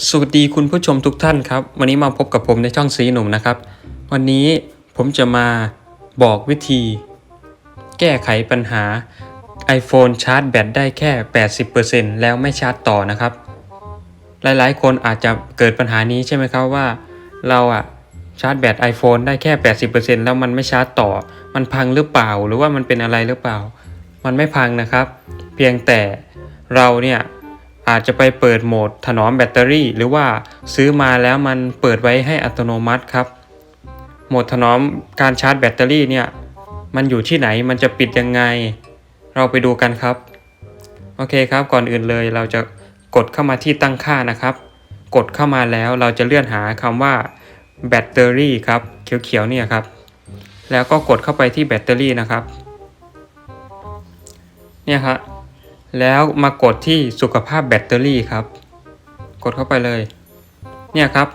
สวัสดีคุณผู้ชมทุกท่านครับ วันนี้มาพบกับผมในช่องสีหนุ่มนะครับ วันนี้ผมจะมาบอกวิธี แก้ไขปัญหา iPhone ชาร์จแบตได้แค่ 80%แล้วไม่ชาร์จต่อนะครับ หลายๆ คนอาจจะเกิดปัญหานี้ใช่ไหมครับว่า เราอะชาร์จแบต iPhone ได้แค่ 80%แล้วมันไม่ชาร์จต่อ มันพังหรือเปล่าหรือว่ามันเป็นอะไรหรือเปล่า มันไม่พังนะครับ เพียงแต่เราเนี่ย อาจจะไปเปิดโหมดถนอมแบตเตอรี่ หรือว่าซื้อมาแล้วมันเปิดไว้ให้อัตโนมัติครับ โหมดถนอมการชาร์จแบตเตอรี่เนี่ยมันอยู่ที่ไหนมันจะปิดยังไง เราไปดูกันครับ โอเคครับก่อนอื่นเลยเราจะกดเข้ามาที่ตั้งค่านะครับ กดเข้ามาแล้วเราจะเลื่อนหาคำว่าแบตเตอรี่ครับเขียวๆเนี่ยครับ แล้วก็กดเข้าไปที่แบตเตอรี่นะครับ เนี่ยครับ แล้วมากดที่สุขภาพแบตเตอรี่ครับ กดเข้าไปเลย เนี่ยครับ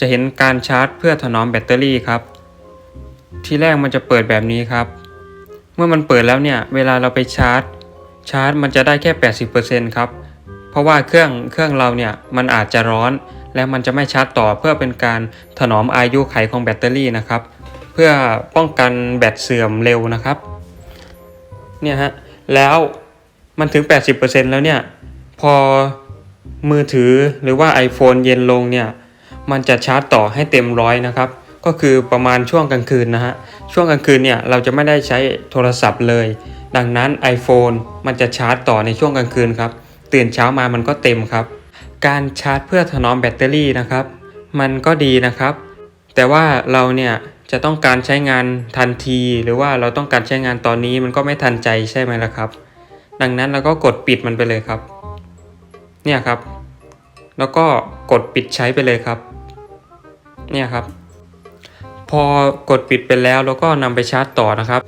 จะเห็นการชาร์จเพื่อถนอมแบตเตอรี่ครับ ที่แรกมันจะเปิดแบบนี้ครับ เมื่อมันเปิดแล้วเนี่ย เวลาเราไปชาร์จ ชาร์จมันจะได้แค่ 80%ครับ เพราะว่าเครื่องเครื่องเราเนี่ยมันอาจจะร้อน แล้วมันจะไม่ชาร์จต่อเพื่อเป็นการถนอมอายุไขของแบตเตอรี่นะครับ เพื่อป้องกันแบตเสื่อมเร็วนะครับ เนี่ยฮะ แล้ว มันถึง 80%แล้วเนี่ย พอมือถือหรือว่า iPhone เย็นลงเนี่ย มันจะชาร์จต่อให้เต็มร้อยนะครับ ก็คือประมาณช่วงกลางคืนนะฮะ ช่วงกลางคืนเนี่ยเราจะไม่ได้ใช้โทรศัพท์เลย ดังนั้น iPhone มันจะชาร์จต่อในช่วงกลางคืนครับ ตื่นเช้ามามันก็เต็มครับ การชาร์จเพื่อถนอมแบตเตอรี่นะครับ มันก็ดีนะครับ แต่ว่าเราเนี่ยจะต้องการใช้งานทันที หรือว่าเราต้องการใช้งานตอนนี้มันก็ไม่ทันใจใช่ไหมล่ะครับ ดังนั้นเราก็กดปิดมันไปเลยครับ เนี่ยครับ แล้วก็กดปิดใช้ไปเลยครับ เนี่ยครับ พอกดปิดไปแล้วเราก็นำไปชาร์จต่อนะครับ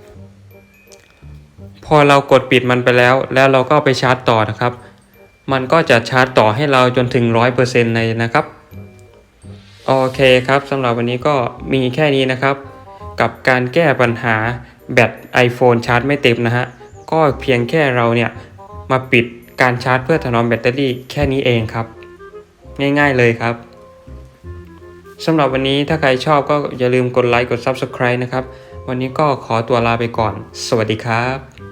พอเรากดปิดมันไปแล้ว แล้วเราก็ไปชาร์จต่อนะครับ มันก็จะชาร์จต่อให้เราจนถึง 100%เลยนะครับโอเคครับสำหรับวันนี้ก็มีแค่นี้นะครับ กับการแก้ปัญหาแบต iPhone ชาร์จไม่เต็มนะฮะ ก็เพียงแค่เราเนี่ยมาปิดการชาร์จเพื่อถนอมแบตเตอรี่แค่นี้เองครับ ง่ายๆเลยครับสำหรับวันนี้ถ้าใครชอบก็อย่าลืมกดไลค์กด Subscribe นะครับ วันนี้ก็ขอตัวลาไปก่อน สวัสดีครับ